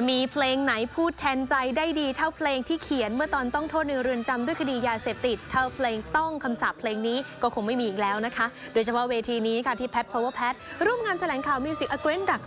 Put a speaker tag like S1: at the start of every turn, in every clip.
S1: จะมีเพลงไหนพูดแทนใจได้ดีเท่าเพลงที่เขียนเมื่อตอนต้องโทษในเรือนจำด้วยคดียาเสพติด เท่าเพลงต้องคำสาปเพลงนี้ก็คงไม่มีอีกแล้วนะคะ โดยเฉพาะเวทีนี้ค่ะที่แพท Power Pat ร่วมงานแถลงข่าว Music a g r e n d ดัก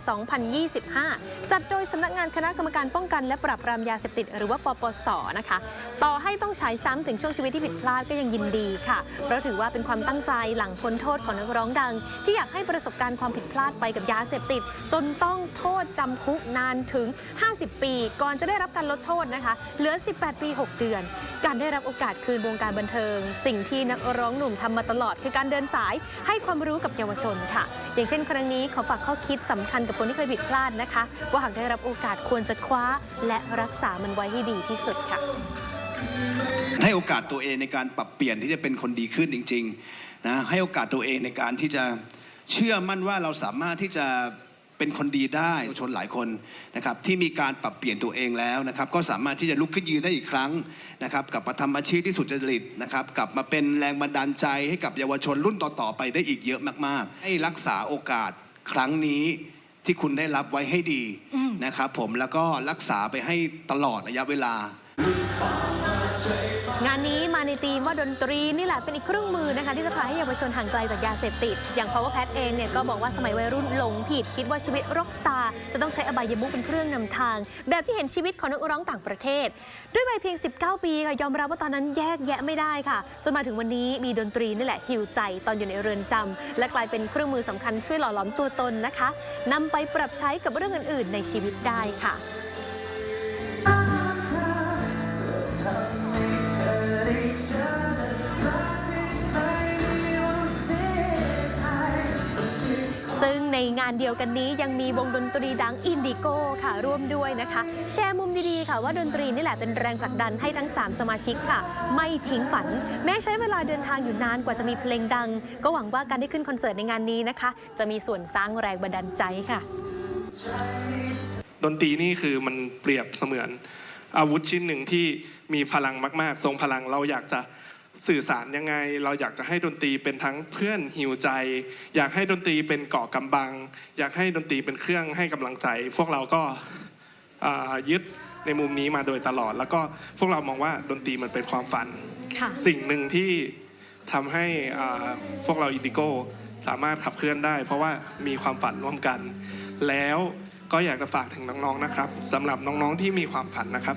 S1: 2025 จัดโดยสำนักงานคณะกรรมการป้องกันและปราบปรามยาเสพติด หรือว่าปปสนะคะ ต่อให้ต้องฉายซ้ำถึงช่วงชีวิตที่ผิดพลาดก็ยังยินดีค่ะ เพราะถือว่าเป็นความตั้งใจหลังพ้นโทษของนักร้องดัง ที่อยากให้ประสบการณ์ความผิดพลาดไปกับยาเสพติด จนต้องโทษจำคุกนานถึง50 ปี ก่อนจะได้รับการลดโทษนะคะ เหลือ 18 ปี 6 เดือน การได้รับโอกาสคืนวงการบันเทิง สิ่งที่นักร้องหนุ่มทำมาตลอด คือการเดินสายให้ความรู้กับเยาวชนค่ะ อย่างเช่น ครั้งนี้ขอฝากข้อคิดสำคัญกับคนที่เคยผิดพลาดนะคะ ว่าหากได้รับโอกาสควรจะคว้า และรักษามันไว้ให้ดีที่สุดค่ะ
S2: ให้โอกาสตัวเองในการปรับเปลี่ยนที่จะเป็นคนดีขึ้นจริงๆนะให้โอกาสตัวเองในการที่จะเชื่อมั่นว่าเราสามารถที่จะ เป็นคนดีได้ชนหลายคนนะครับที่มีการปรับเปลี่ยนตัวเองแล้วนะครับ ก็สามารถที่จะลุกขึ้นยืนได้อีกครั้งนะครับกลับมาทำอาชีพที่สุจริตนะครับกลับมาเป็นแรงบันดาลใจให้กับเยาวชนรุ่นต่อๆไปได้อีกเยอะมากๆ ให้รักษาโอกาสครั้งนี้ที่คุณได้รับไว้ให้ดีนะครับผมแล้วก็รักษาไปให้ตลอดระยะเวลา
S1: งานนี้มาในธีมว่าดนตรีนี่แหละเป็นอีกเครื่องมือนะคะที่จะพาให้เยาวชนห่างไกลจากยาเสพติด อย่าง Power Pat เองเนี่ยก็บอกว่าสมัยวัยรุ่นหลงผิด คิดว่าชีวิตร็อกสตาร์จะต้องใช้อบายมุกเป็นเครื่องนำทาง แบบที่เห็นชีวิตของนักร้องต่างประเทศ ด้วยวัยเพียง 19 ปีค่ะยอมรับว่าตอนนั้นแยกแยะไม่ได้ค่ะ จนมาถึงวันนี้มีดนตรีนี่แหละฮิวใจตอนอยู่ในเรือนจำและกลายเป็นเครื่องมือสำคัญช่วยหล่อหลอมตัวตนนะคะนำไปปรับใช้กับเรื่องอื่น ๆ ในชีวิตได้ค่ะ ซึ่งในงานเดียวกันนี้ยังมีวงดนตรีดังอินดิโก้ค่ะร่วมด้วยนะคะ แชร์มุมดีๆค่ะว่าดนตรีนี่แหละเป็นแรงผลักดันให้ทั้ง 3 สมาชิกค่ะ ไม่ทิ้งฝัน แม้ใช้เวลาเดินทางอยู่นานกว่าจะมีเพลงดัง ก็หวังว่าการได้ขึ้นคอนเสิร์ตในงานนี้นะคะ จะมีส่วนสร้างแรงบันดาลใจค่ะ
S3: ดนตรีนี่คือมันเปรียบเสมือน อาวุธชิ้นหนึ่งที่มีพลังมาก ๆ ทรงพลังเราอยากจะ สื่อสารยังไง เราอยากจะให้ดนตรีเป็นทั้งเพื่อนหิวใจ อยากให้ดนตรีเป็นเกาะกำบัง อยากให้ดนตรีเป็นเครื่องให้กำลังใจ พวกเราก็อ่ายึดในมุมนี้มาโดยตลอด แล้วก็พวกเรามองว่าดนตรีมันเป็นความฝัน
S1: ค่ะ
S3: สิ่งหนึ่งที่ทำให้อ่าพวกเราอินดิโก้สามารถขับเคลื่อนได้ เพราะว่ามีความฝันร่วมกัน แล้วก็อยากจะฝากถึงน้องๆนะครับสำหรับน้องๆที่มีความฝันนะครับ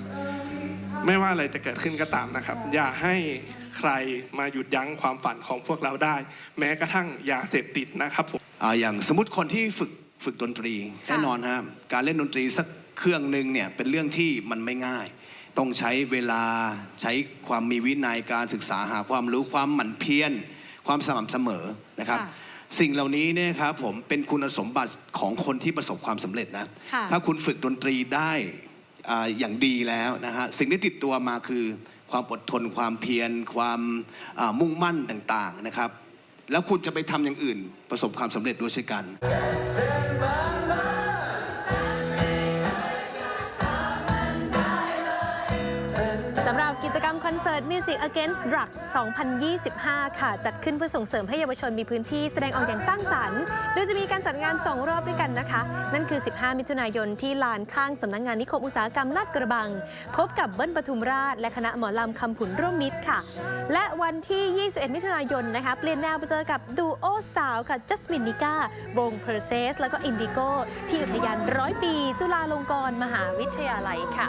S3: ไม่ว่าอะไรจะเกิดขึ้นก็ตามนะครับ อย่าให้ใครมาหยุดยั้งความฝันของพวกเราได้ แม้กระทั่งยาเสพติดนะครับผม
S2: อ่าอย่างสมมติคนที่ฝึกฝึกดนตรี
S1: ค่ะ
S2: แน่นอนครับการเล่นดนตรีสักเครื่องหนึ่งเนี่ยเป็นเรื่องที่มันไม่ง่าย ต้องใช้เวลาใช้ความมีวินัยการศึกษาหาความรู้ความหมั่นเพียรความสม่ำเสมอนะครับ
S1: ค่ะ
S2: สิ่งเหล่านี้เนี่ยครับผมเป็นคุณสมบัติของคนที่ประสบความสำเร็จนะ
S1: ค่ะ
S2: ถ้าคุณฝึกดนตรีได้ อย่างดีแล้วนะฮะสิ่งที่ติดตัวมาคือความอดทนความเพียรความมุ่งมั่นต่างๆนะครับ แล้วคุณจะไปทำอย่างอื่น ประสบความสำเร็จด้วยเช่นกัน
S1: สำหรับกิจกรรมคอนเสิร์ต Music Against Drugs 2025 ค่ะ จัดขึ้นเพื่อส่งเสริมให้เยาวชนมีพื้นที่แสดงออกอย่างสร้างสรรค์ โดยจะมีการจัดงาน 2 รอบด้วยกันนะคะ นั่นคือ 15 มิถุนายนที่ลานข้างสำนักงงานนิคมอุตสาหกรรมลาดกระบัง พบกับเบิ้ลปทุมราช และคณะหมอลำคำผุนร่วมมิตรค่ะ และวันที่ 21 มิถุนายนนะคะ เปลี่ยนแนวไปเจอกับดูโอสาวค่ะจัสมินนิก้าวงเพอร์เซสแล้วก็อินดิโกที่อุทยานร้อยปี จุฬาลงกรณ์มหาวิทยาลัยค่ะ